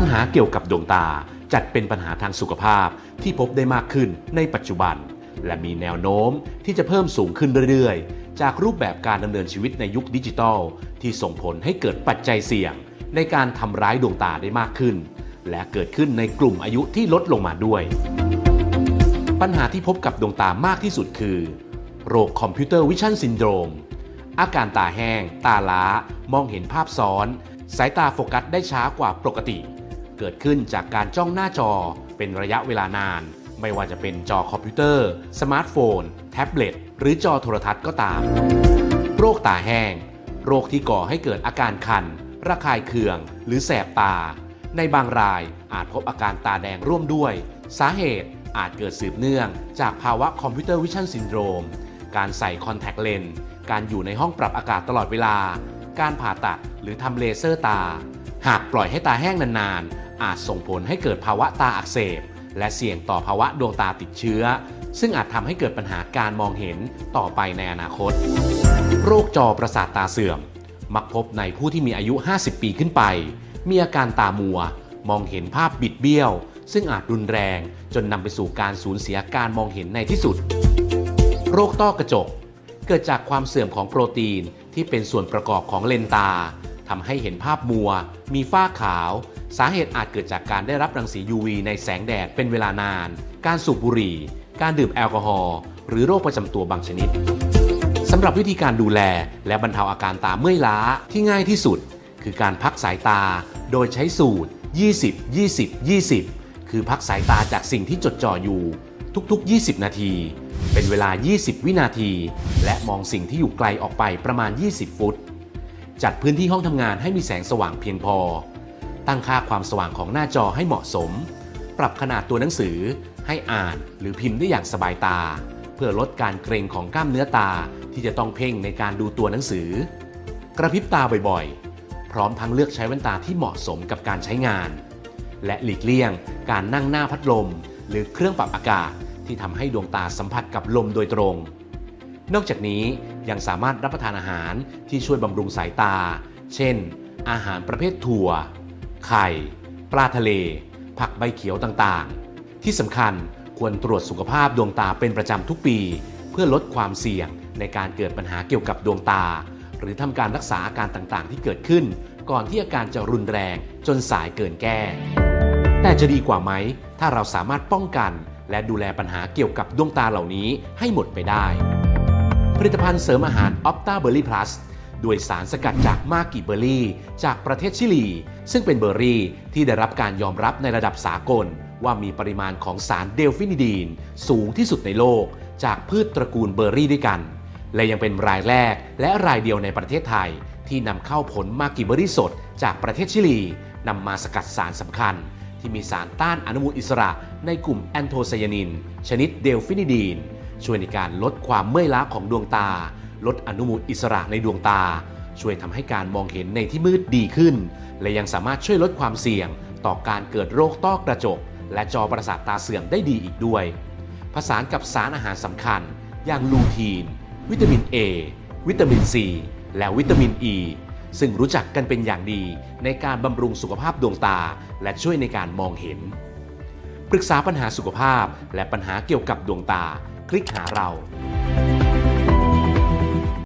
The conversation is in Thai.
ปัญหาเกี่ยวกับดวงตาจัดเป็นปัญหาทางสุขภาพที่พบได้มากขึ้นในปัจจุบัน และมีแนวโน้มที่จะเพิ่มสูงขึ้นเรื่อยๆ จากรูปแบบการดำเนินชีวิตในยุคดิจิทัล ที่ส่งผลให้เกิดปัจจัยเสี่ยง ในการทำร้ายดวงตาได้มากขึ้น และเกิดขึ้นในกลุ่มอายุที่ลดลงมาด้วย ปัญหาที่พบกับดวงตามากที่สุดคือ โรคคอมพิวเตอร์วิชั่นซินโดรมอาการตาแห้ง ตาล้า มองเห็นภาพซ้อน สายตาโฟกัสได้ช้ากว่าปกติ เกิดขึ้นจากการจ้องหน้าจอเป็นระยะเวลานาน ไม่ว่าจะเป็นจอคอมพิวเตอร์ สมาร์ทโฟน แท็บเล็ต หรือจอโทรทัศน์ก็ตาม โรคตาแห้ง โรคที่ก่อให้เกิดอาการคัน ระคายเคือง หรือแสบตา ในบางรายอาจพบอาการตาแดงร่วมด้วย สาเหตุอาจเกิดสืบเนื่องจากภาวะคอมพิวเตอร์วิชั่นซินโดรม การใส่คอนแทคเลนส์ การอยู่ในห้องปรับอากาศตลอดเวลา การผ่าตัดหรือทำเลเซอร์ตา หากปล่อยให้ตาแห้งนานๆ อาจส่งผลให้เกิดภาวะตาอักเสบ และเสี่ยงต่อภาวะดวงตาติดเชื้อ ซึ่งอาจทำให้เกิดปัญหาการมองเห็นต่อไปในอนาคต โรคจอประสาทตาเสื่อม มักพบในผู้ที่มีอายุ 50 ปีขึ้นไป มีอาการตามัว มองเห็นภาพบิดเบี้ยว ซึ่งอาจรุนแรงจนนำไปสู่การสูญเสียการมองเห็นในที่สุด โรคต้อกระจก เกิดจากความเสื่อมของโปรตีนที่เป็นส่วนประกอบของเลนตา ทำให้เห็นภาพมัว มีฝ้าขาว สาเหตุอาจเกิดจากการได้รับรังสี UV ในแสงแดดเป็นเวลานาน การสูบบุหรี่ การดื่มแอลกอฮอล์ หรือโรคประจำตัวบางชนิดสำหรับวิธีการดูแลและบรรเทาอาการตาเมื่อยล้าที่ง่ายที่สุด คือการพักสายตา โดยใช้สูตร 20 20 20 คือพักสายตาจากสิ่งที่จดจ่ออยู่ ทุกๆ 20 นาที เป็นเวลา 20 วินาที และมองสิ่งที่อยู่ไกลออกไปประมาณ 20 ฟุต จัดพื้นที่ห้องทำงานให้มีแสงสว่างเพียงพอ ตั้งค่าความสว่างของหน้าจอให้เหมาะสม ปรับขนาดตัวหนังสือ ให้อ่านหรือพิมพ์ได้อย่างสบายตา เพื่อลดการเกร็งของกล้ามเนื้อตาที่จะต้องเพ่งในการดูตัวหนังสือ กระพริบตาบ่อยๆ พร้อมทั้งเลือกใช้แว่นตาที่เหมาะสมกับการใช้งาน และหลีกเลี่ยง การนั่งหน้าพัดลม หรือเครื่องปรับอากาศที่ทำให้ดวงตาสัมผัสกับลมโดยตรง นอกจากนี้ยังสามารถรับประทานอาหารที่ช่วยบำรุงสายตา เช่น อาหารประเภทถั่ว ไข่ ปลาทะเล ผักใบเขียวต่างๆ ที่สำคัญควรตรวจสุขภาพดวงตาเป็นประจำทุกปี เพื่อลดความเสี่ยงในการเกิดปัญหาเกี่ยวกับดวงตา หรือทำการรักษาอาการต่างๆ ที่เกิดขึ้น ก่อนที่อาการจะรุนแรงจนสายเกินแก้ แต่จะดีกว่าไหม ถ้าเราสามารถป้องกัน และดูแลปัญหาเกี่ยวกับดวงตาเหล่านี้ให้หมดไปได้ ผลิตภัณฑ์เสริมอาหาร Opta Berry Plus ด้วยสารสกัดจากมากิเบอร์รี่ จากประเทศชิลี ซึ่งเป็นเบอร์รี่ที่ได้รับการยอมรับในระดับสากล ว่ามีปริมาณของสารเดลฟินิดีน สูงที่สุดในโลก จากพืชตระกูลเบอร์รี่ด้วยกัน และยังเป็นรายแรกและรายเดียวในประเทศไทย ที่นำเข้าผลมากิเบอร์รี่สด จากประเทศชิลีนำมาสกัดสารสำคัญ ที่มีสารต้านอนุมูลอิสระในกลุ่มแอนโทไซยานิน ชนิดเดลฟินิดีน ช่วยในการลดความเมื่อยล้าของดวงตา ลดอนุมูลอิสระในดวงตา ช่วยทำให้การมองเห็นในที่มืดดีขึ้น และยังสามารถช่วยลดความเสี่ยง ต่อการเกิดโรคต้อกระจก และจอประสาทตาเสื่อมได้ดีอีกด้วย ผสานกับสารอาหารสำคัญ อย่างลูทีน วิตามิน A วิตามิน C และวิตามิน E ซึ่งรู้จักกันเป็นอย่างดีในการบำรุงสุขภาพดวงตา และช่วยในการมองเห็น ปรึกษาปัญหาสุขภาพและปัญหาเกี่ยวกับดวงตา คลิกหาเรา